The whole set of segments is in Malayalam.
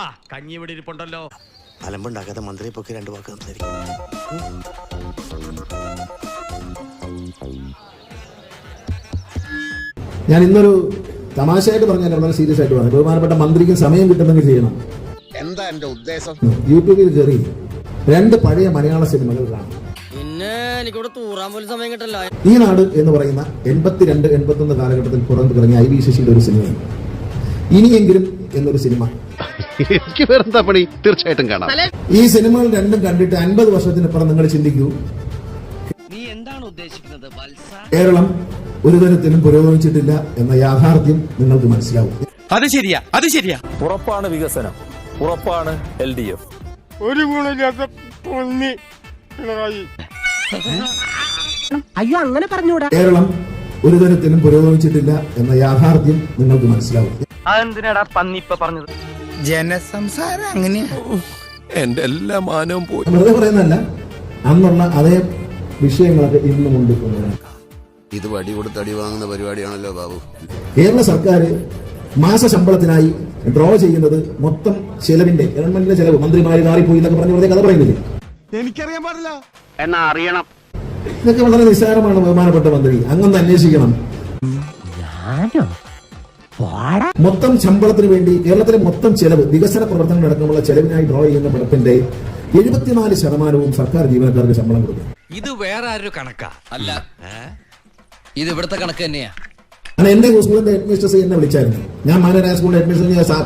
ആ കഞ്ഞി ഇവിടെ ഇരിപ്പുണ്ടല്ലോ. അലമ്പുണ്ടാക്കാത്ത മന്ത്രിയെ പൊക്കി രണ്ടു വാക്ക് സംസാരിക്കും ഞാൻ ഇന്നൊരു തമാശയായിട്ട് പറഞ്ഞാൽ വളരെ സീരിയസ് ആയിട്ട് പറഞ്ഞു. ബഹുമാനപ്പെട്ട മന്ത്രിക്ക് സമയം കിട്ടുന്നെങ്കിൽ ചെയ്യണം. എന്താ എന്റെ ഉദ്ദേശം? യൂട്യൂബിൽ കയറി രണ്ട് പഴയ മലയാള സിനിമകൾ കാണാം. പിന്നെ എനിക്കിവിടെ തൂറാൻ പോലും സമയം കിട്ടല്ല ഈ നാട് എന്ന് പറയുന്ന എൺപത്തിരണ്ട് എൺപത്തൊന്ന് കാലഘട്ടത്തിൽ പുറത്തു ഇറങ്ങിയ ഐ വി ശശിയുടെ ഒരു സിനിമയാണ്. ഇനിയെങ്കിലും എന്നൊരു സിനിമ എനിക്ക് വേറെന്താ പണി? തീർച്ചയായിട്ടും കാണാം. ഈ സിനിമകൾ രണ്ടും കണ്ടിട്ട് അൻപത് വർഷത്തിനപ്പുറം നിങ്ങൾ ചിന്തിക്കൂ. നീ എന്താണ് ഉദ്ദേശിക്കുന്നത് വത്സ? കേരളം ഒരു തരത്തിലും പുരോഗമിച്ചിട്ടില്ല എന്ന യാഥാർത്ഥ്യം നിങ്ങൾക്ക് മനസ്സിലാവും. അത് ശരിയാ അത് ശരിയാ. ഉറപ്പാണ് വികസനം. ഉറപ്പാണ് എൽ ഡി എഫ്. ഒരു അയ്യോ അങ്ങനെ പറഞ്ഞുകൂടാ കേരളം ഒരു തരത്തിലും പുരോഗമിച്ചിട്ടില്ല എന്ന യാഥാർത്ഥ്യം നിങ്ങൾക്ക് മനസ്സിലാവും. അതെന്തിനാടാ പന്നി ഇപ്പൊ പറഞ്ഞത്? എന്റെ എല്ലാ മാനവും പോയി. പറയുന്നല്ല അന്നുള്ള അതേ വിഷയങ്ങളൊക്കെ ഇന്നും ഉണ്ട്. ഇത് വടി കൊടുത്ത് അടി വാങ്ങുന്ന പരിപാടിയാണല്ലോ ബാബു. കേരള സർക്കാർ മാസ ശമ്പളത്തിനായി ഡ്രോ ചെയ്യുന്നത് മൊത്തം ചെലവിന്റെ ഗവൺമെന്റിന്റെ ചെലവ് മന്ത്രിമാര് മാറിപ്പോയി എന്നൊക്കെ പറഞ്ഞ വെറുതെ കഥ പറയുന്നില്ലേ? എന്നാ അറിയണം. ഇതൊക്കെ വളരെ നിസ്സാരമാണ് ബഹുമാനപ്പെട്ട മന്ത്രി. അങ്ങൊന്ന് അന്വേഷിക്കണം. മൊത്തം ശമ്പളത്തിന് വേണ്ടി കേരളത്തിലെ മൊത്തം ചെലവ് വികസന പ്രവർത്തനങ്ങൾ അടക്കമുള്ള ചെലവിനായി ഡ്രോ ചെയ്യുന്ന പണത്തിന്റെ എഴുപത്തിനാല് ശതമാനവും സർക്കാർ ജീവനക്കാർക്ക് ശമ്പളം കൊടുക്കും. ഇത് വേറെ ആരൊരു കണക്കാ? അല്ല. ഇത് ഇവിടുത്തെ കണക്ക് തന്നെയാ. എന്റെ സ്കൂളിന്റെ ഹെഡ്മിസ്റ്റേഴ്സ് എന്നെ വിളിച്ചായിരുന്നു. ഞാൻ മാനരായ സ്കൂളിന്റെ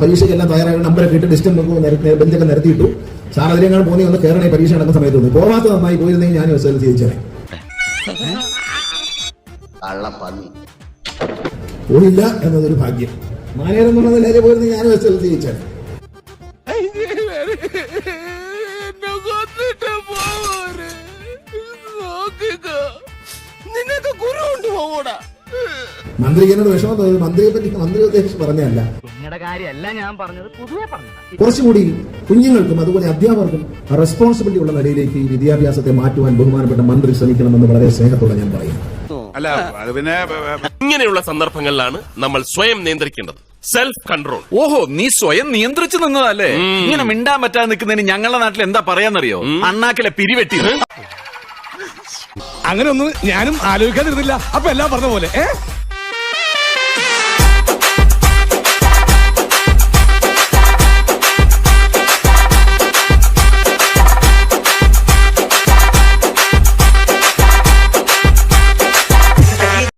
പരീക്ഷയ്ക്ക് എല്ലാം തയ്യാറായ നമ്പറൊക്കെ ഇട്ട് ഡിസ്റ്റൻസ് ബെഞ്ചൊക്കെ നിരത്തിയിട്ടു. സാർ അതിലേക്കാൾ പോന്നി ഒന്ന് കയറണേ പരീക്ഷ നടക്കുന്ന സമയത്ത് വന്നു. പോവാത്ത നന്നായി പോയിരുന്നെങ്കിൽ ഞാൻ എസ് എൽ ജയിച്ചേ കള്ളപ്പന്നി. പോയില്ല എന്നതൊരു ഭാഗ്യം. മാനേരം എന്നുള്ള നേരെ പോയിരുന്ന ഞാനും എസ് എൽ ജയിച്ചേ നിനക്ക് ഗുരു കൊണ്ട് പോകൂടാ മന്ത്രിക്ക് എന്നോട് വിഷമം തോന്നി മന്ത്രിയെ പറ്റി മന്ത്രി ഉദ്ദേശിച്ച് നിങ്ങളുടെ കാര്യമല്ല ഞാൻ പറഞ്ഞത് പൊതുവെ കുറച്ചുകൂടി കുഞ്ഞുങ്ങൾക്കും അതുപോലെ അധ്യാപകർക്കും റെസ്പോൺസിബിലിറ്റി ഉള്ള നിലയിലേക്ക് ഈ വിദ്യാഭ്യാസത്തെ മാറ്റുവാൻ ബഹുമാനപ്പെട്ട മന്ത്രി ശ്രമിക്കണമെന്ന് വളരെ സ്നേഹത്തോടെ ഞാൻ പറയുന്നു. അല്ല അത് പിന്നെ ഇങ്ങനെയുള്ള സന്ദർഭങ്ങളിലാണ് നമ്മൾ സ്വയം നിയന്ത്രിക്കേണ്ടത്. സെൽഫ് കൺട്രോൾ ഓഹോ നീ സ്വയം നിയന്ത്രിച്ചു നിന്നതല്ലേ? ഇങ്ങനെ മിണ്ടാൻ പറ്റാതെ നിൽക്കുന്നതിന് ഞങ്ങളുടെ നാട്ടിൽ എന്താ പറയാന്നറിയോ? അണ്ണാക്കിലെ പിരിവെട്ടി. അങ്ങനെ ഒന്നും ഞാനും ആലോചിക്കാതിരുന്നില്ല. അപ്പൊ എല്ലാം പറഞ്ഞ പോലെ ഏ?